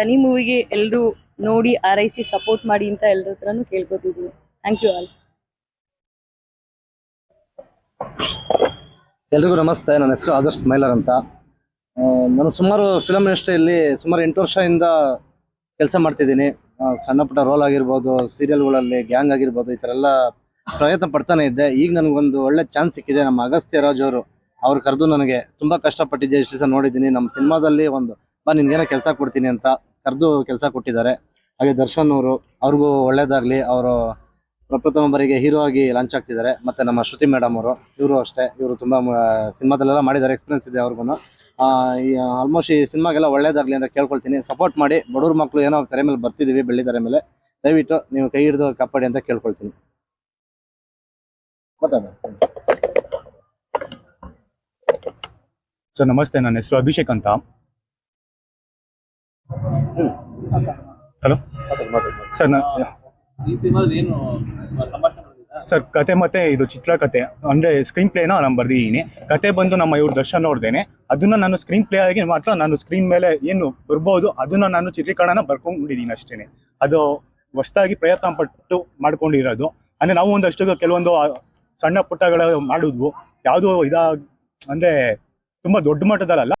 ಈ ಮೂವಿಗೆ ಎಲ್ಲರೂ ನೋಡಿ, ಆರೈಸಿ ಸಪೋರ್ಟ್ ಮಾಡಿ ಅಂತ ಎಲ್ಲರ ಹತ್ರನೂ ಕೇಳ್ಕೊತಿದ್ವಿ ಥ್ಯಾಂಕ್ ಯು ಆಲ್ ಎಲ್ರಿಗೂ ನಮಸ್ತೆ. ನನ್ನ ಹೆಸರು ಆದರ್ಶ್ ಸ್ಮೈಲರ್ ಅಂತ. ನಾನು ಸುಮಾರು ಫಿಲಮ್ ಇಂಡಸ್ಟ್ರಿಯಲ್ಲಿ ಸುಮಾರು ಎಂಟು ವರ್ಷದಿಂದ ಕೆಲಸ ಮಾಡ್ತಿದ್ದೀನಿ. ಸಣ್ಣ ಪುಟ್ಟ ರೋಲ್ ಆಗಿರ್ಬೋದು ಸೀರಿಯಲ್ಗಳಲ್ಲಿ ಗ್ಯಾಂಗ್ ಆಗಿರ್ಬೋದು, ಈ ಥರ ಎಲ್ಲ ಪ್ರಯತ್ನ ಪಡ್ತಾನೆ ಇದ್ದೆ. ಈಗ ನನಗೊಂದು ಒಳ್ಳೆ ಚಾನ್ಸ್ ಸಿಕ್ಕಿದೆ. ನಮ್ಮ ಅಗಸ್ತ್ಯ ರಾಜ್ ಅವರು, ಅವ್ರು ಕರೆದು ನನಗೆ ತುಂಬ ಕಷ್ಟಪಟ್ಟಿದ್ದೆ. ಇಷ್ಟು ದಿವಸ ನೋಡಿದ್ದೀನಿ. ನಮ್ಮ ಸಿನಿಮಾದಲ್ಲಿ ಒಂದು, ಬಾ, ನಿನ್ಗೇನೋ ಕೆಲಸ ಕೊಡ್ತೀನಿ ಅಂತ. ಕರೆದು ಕೆಲಸ ಕೊಟ್ಟಿದ್ದಾರೆ. ಹಾಗೆ ದರ್ಶನ್ ಅವರು, ಅವ್ರಿಗೂ ಒಳ್ಳೇದಾಗಲಿ, ಅವರು ಪ್ರಪ್ರಥಮ ಬಾರಿಗೆ ಹೀರೋ ಆಗಿ ಲಾಂಚ್ ಆಗ್ತಿದ್ದಾರೆ. ಮತ್ತೆ ನಮ್ಮ ಶ್ರುತಿ ಮೇಡಮ್ ಅವರು, ಇವರು ಅಷ್ಟೇ. ಇವರು ತುಂಬಾ ಸಿನಿಮಾದಲ್ಲೆಲ್ಲ ಮಾಡಿದ್ದಾರೆ ಎಕ್ಸ್ಪೀರಿಯನ್ಸ್ ಇದೆ ಅವ್ರಿಗೂ ಆಲ್ಮೋಸ್ಟ್ ಈ ಸಿನಿಮಾಗೆಲ್ಲ ಒಳ್ಳೇದಾಗಲಿ ಅಂತ ಕೇಳ್ಕೊಳ್ತೀನಿ. ಸಪೋರ್ಟ್ ಮಾಡಿ, ಬಡವ್ರ ಮಕ್ಕಳು ಏನೋ ತೆರೆ ಮೇಲೆ ಬರ್ತಿದೀವಿ ಬೆಳ್ಳಿದಾರೆ ಮೇಲೆ. ದಯವಿಟ್ಟು ನೀವು ಕೈ ಹಿಡಿದು ಕಾಪಾಡಿ ಅಂತ ಕೇಳ್ಕೊಳ್ತೀನಿ. ಸರ್, ನಮಸ್ತೆ. ನನ್ನ ಹೆಸರು ಅಭಿಷೇಕ್ ಅಂತ. ಹಲೋ? ಸರ್ ಸರ್ ಕತೆ ಮತ್ತೆ ಇದು ಚಿತ್ರಕಥೆ ಅಂದ್ರೆ ಸ್ಕ್ರೀನ್ ಪ್ಲೇನ ನಾನು ಬರ್ದಿದ್ದೀನಿ. ಕತೆ ಬಂದು ನಮ್ಮ ಇವ್ರ ದರ್ಶನ್ ನೋಡ್ದೇನೆ ಅದನ್ನ ನಾನು ಸ್ಕ್ರೀನ್ ಪ್ಲೇ ಆಗಿ ಮಾತ್ರ ನಾನು ಸ್ಕ್ರೀನ್ ಮೇಲೆ ಏನು ಬರ್ಬೋದು ಅದನ್ನ ನಾನು ಚಿತ್ರೀಕರಣ ಬರ್ಕೊಂಡಿದ್ದೀನಿ ಅಷ್ಟೇನೆ. ಅದು ಹೊಸದಾಗಿ ಪ್ರಯತ್ನ ಪಟ್ಟು ಮಾಡ್ಕೊಂಡಿರೋದು. ಅಂದ್ರೆ ನಾವು ಒಂದಷ್ಟು ಕೆಲವೊಂದು ಸಣ್ಣ ಪುಟ್ಟಗಳ ಮಾಡಿದ್ವು. ಯಾವುದು ಇದಾಗ ಅಂದ್ರೆ ತುಂಬಾ ದೊಡ್ಡ ಮಟ್ಟದಲ್ಲ.